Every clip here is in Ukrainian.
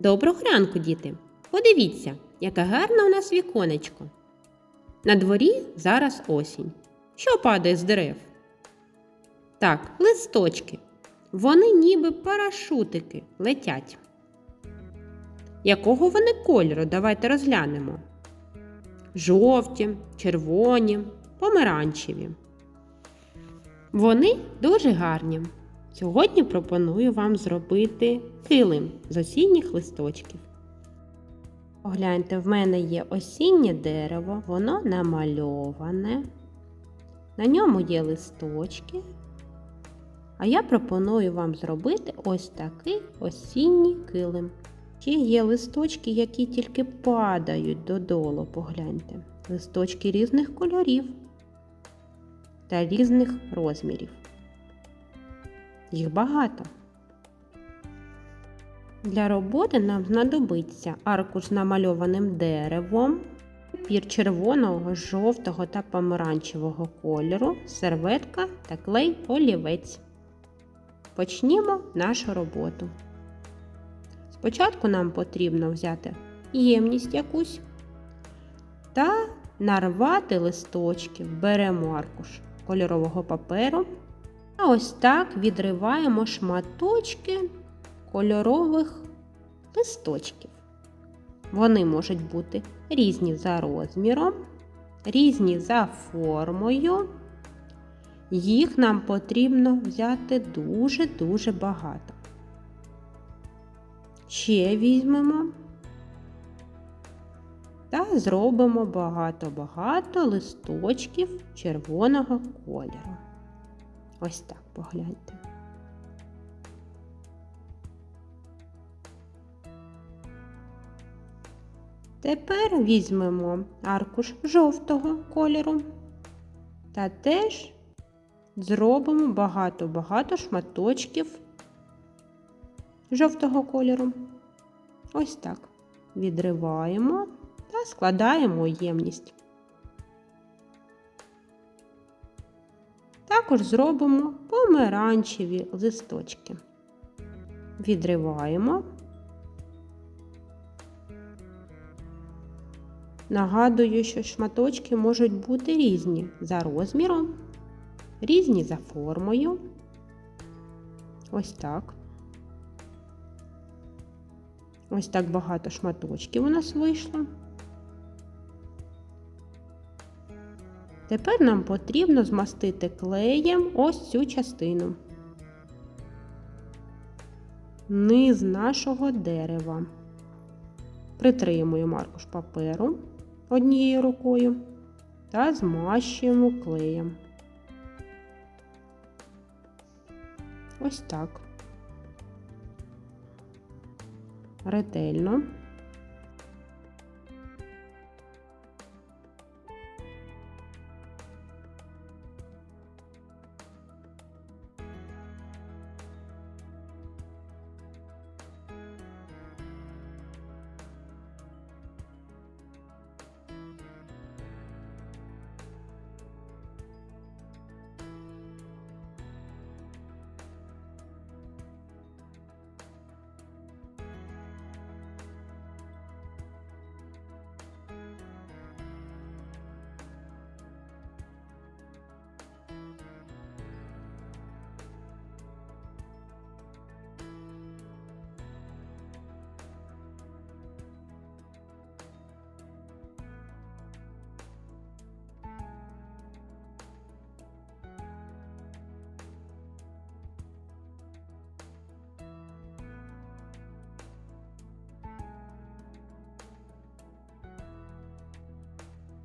Доброго ранку, діти! Подивіться, яке гарне у нас віконечко. На дворі зараз осінь. Що падає з дерев? Так, листочки. Вони ніби парашутики летять. Якого вони кольору? Давайте розглянемо. Жовті, червоні, помаранчеві. Вони дуже гарні. Сьогодні пропоную вам зробити килим з осінніх листочків. Погляньте, в мене є осіннє дерево, воно намальоване. На ньому є листочки. А я пропоную вам зробити ось такий осінній килим. Ще є листочки, які тільки падають додолу, погляньте. Листочки різних кольорів та різних розмірів. Їх багато. Для роботи нам знадобиться аркуш з намальованим деревом, папір червоного, жовтого та помаранчевого кольору, серветка та клей олівець. Почнімо нашу роботу. Спочатку нам потрібно взяти ємність якусь та нарвати листочки. Беремо аркуш кольорового паперу. А ось так відриваємо шматочки кольорових листочків. Вони можуть бути різні за розміром, різні за формою. Їх нам потрібно взяти дуже-дуже багато. Ще візьмемо та зробимо багато-багато листочків червоного кольору. Ось так погляньте. Тепер візьмемо аркуш жовтого кольору та теж зробимо багато-багато шматочків жовтого кольору. Ось так. Відриваємо та складаємо ємність. Також зробимо помаранчеві листочки. Відриваємо. Нагадую, що шматочки можуть бути різні за розміром, різні за формою. Ось так. Ось так багато шматочків у нас вийшло. Тепер нам потрібно змастити клеєм ось цю частину. Низ нашого дерева. Притримуємо аркуш паперу однією рукою та змащуємо клеєм. Ось так. Ретельно.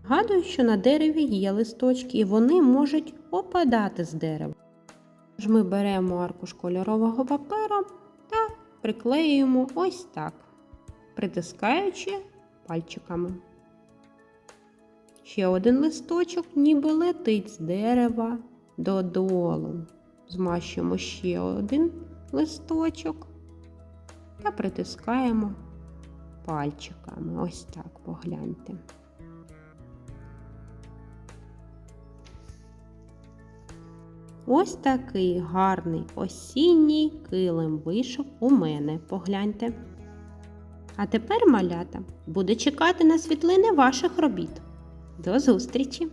Гадую, що на дереві є листочки, і вони можуть опадати з дерева. Тож ми беремо аркуш кольорового паперу та приклеюємо ось так, притискаючи пальчиками. Ще один листочок ніби летить з дерева додолу. Змащуємо ще один листочок та притискаємо пальчиками. Ось так погляньте. Ось такий гарний осінній килим вийшов у мене. Погляньте. А тепер, малята, буду чекати на світлини ваших робіт. До зустрічі!